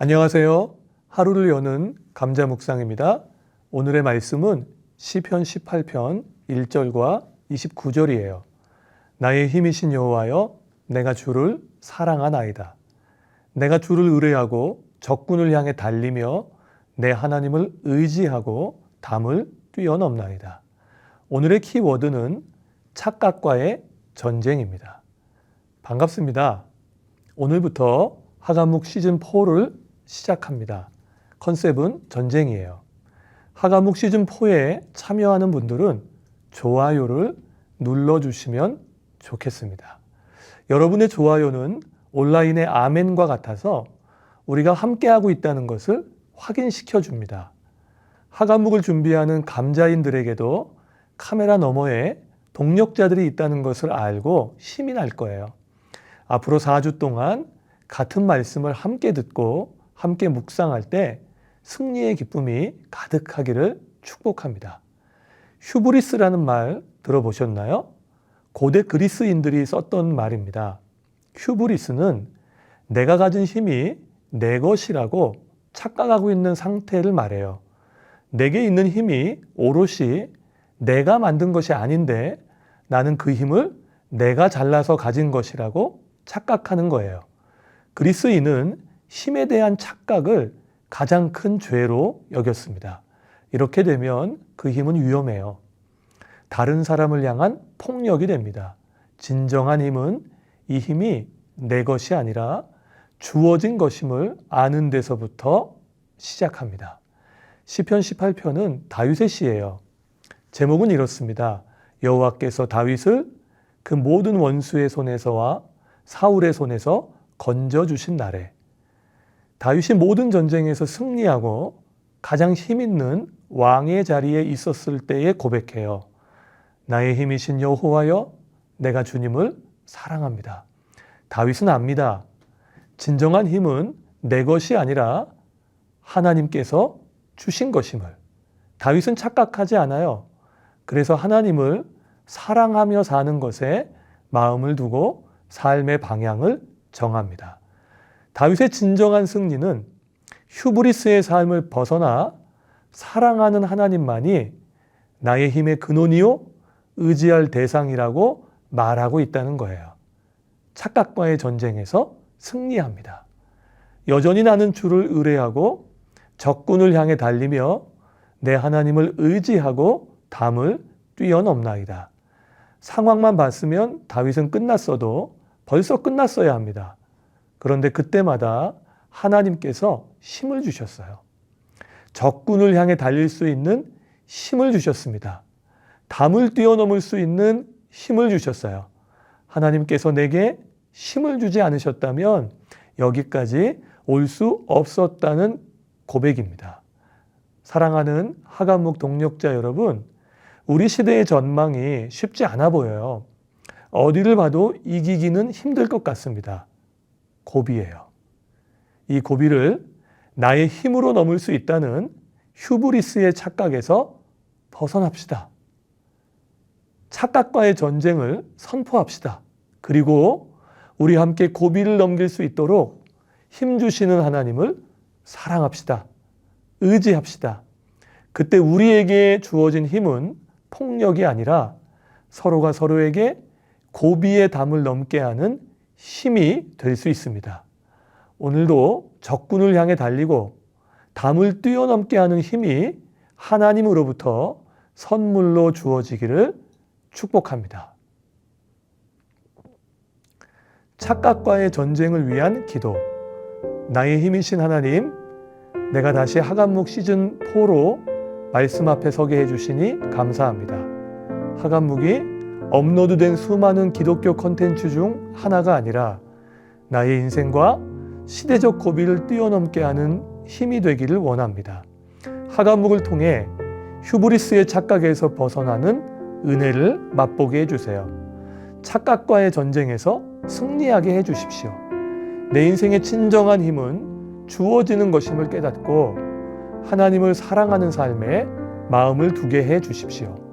안녕하세요. 하루를 여는 감자 묵상입니다. 오늘의 말씀은 시편 18편 1절과 29절이에요. 나의 힘이신 여호와여 내가 주를 사랑하나이다. 내가 주를 의뢰하고 적군을 향해 달리며 내 하나님을 의지하고 담을 뛰어넘나이다. 오늘의 키워드는 착각과의 전쟁입니다. 반갑습니다. 오늘부터 하가묵 시즌 4를 시작합니다. 컨셉은 전쟁이에요. 하가묵 시즌 4에 참여하는 분들은 좋아요를 눌러주시면 좋겠습니다. 여러분의 좋아요는 온라인의 아멘과 같아서 우리가 함께하고 있다는 것을 확인시켜 줍니다. 하가묵을 준비하는 감자인들에게도 카메라 너머에 동력자들이 있다는 것을 알고 힘이 날 거예요. 앞으로 4주 동안 같은 말씀을 함께 듣고 함께 묵상할 때 승리의 기쁨이 가득하기를 축복합니다. 휴브리스라는 말 들어보셨나요? 고대 그리스인들이 썼던 말입니다. 휴브리스는 내가 가진 힘이 내 것이라고 착각하고 있는 상태를 말해요. 내게 있는 힘이 오롯이 내가 만든 것이 아닌데 나는 그 힘을 내가 잘나서 가진 것이라고 착각하는 거예요. 그리스인은 힘에 대한 착각을 가장 큰 죄로 여겼습니다. 이렇게 되면 그 힘은 위험해요. 다른 사람을 향한 폭력이 됩니다. 진정한 힘은 이 힘이 내 것이 아니라 주어진 것임을 아는 데서부터 시작합니다. 시편 18편은 다윗의 시예요. 제목은 이렇습니다. 여호와께서 다윗을 그 모든 원수의 손에서와 사울의 손에서 건져 주신 날에 다윗이 모든 전쟁에서 승리하고 가장 힘 있는 왕의 자리에 있었을 때에 고백해요. 나의 힘이신 여호와여 내가 주님을 사랑합니다. 다윗은 압니다. 진정한 힘은 내 것이 아니라 하나님께서 주신 것임을. 다윗은 착각하지 않아요. 그래서 하나님을 사랑하며 사는 것에 마음을 두고 삶의 방향을 정합니다. 다윗의 진정한 승리는 휴브리스의 삶을 벗어나 사랑하는 하나님만이 나의 힘의 근원이요 의지할 대상이라고 말하고 있다는 거예요. 착각과의 전쟁에서 승리합니다. 여전히 나는 주를 의뢰하고 적군을 향해 달리며 내 하나님을 의지하고 담을 뛰어넘나이다. 상황만 봤으면 다윗은 끝났어도 벌써 끝났어야 합니다. 그런데 그때마다 하나님께서 힘을 주셨어요. 적군을 향해 달릴 수 있는 힘을 주셨습니다. 담을 뛰어넘을 수 있는 힘을 주셨어요. 하나님께서 내게 힘을 주지 않으셨다면 여기까지 올 수 없었다는 고백입니다. 사랑하는 하감목 동력자 여러분, 우리 시대의 전망이 쉽지 않아 보여요. 어디를 봐도 이기기는 힘들 것 같습니다. 고비예요. 이 고비를 나의 힘으로 넘을 수 있다는 휴브리스의 착각에서 벗어납시다. 착각과의 전쟁을 선포합시다. 그리고 우리 함께 고비를 넘길 수 있도록 힘 주시는 하나님을 사랑합시다. 의지합시다. 그때 우리에게 주어진 힘은 폭력이 아니라 서로가 서로에게 고비의 담을 넘게 하는 힘이 될 수 있습니다. 오늘도 적군을 향해 달리고 담을 뛰어넘게 하는 힘이 하나님으로부터 선물로 주어지기를 축복합니다. 착각과의 전쟁을 위한 기도. 나의 힘이신 하나님, 내가 다시 하간목 시즌 4로 말씀 앞에 서게 해주시니 감사합니다. 하간목이 업로드된 수많은 기독교 컨텐츠 중 하나가 아니라 나의 인생과 시대적 고비를 뛰어넘게 하는 힘이 되기를 원합니다. 하간목을 통해 휴브리스의 착각에서 벗어나는 은혜를 맛보게 해주세요. 착각과의 전쟁에서 승리하게 해주십시오. 내 인생의 진정한 힘은 주어지는 것임을 깨닫고 하나님을 사랑하는 삶에 마음을 두게 해 주십시오.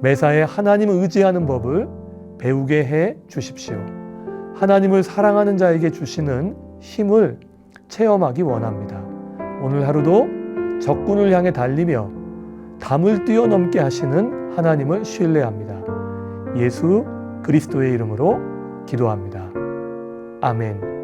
매사에 하나님을 의지하는 법을 배우게 해 주십시오. 하나님을 사랑하는 자에게 주시는 힘을 체험하기 원합니다. 오늘 하루도 적군을 향해 달리며 담을 뛰어넘게 하시는 하나님을 신뢰합니다. 예수 그리스도의 이름으로 기도합니다. 아멘.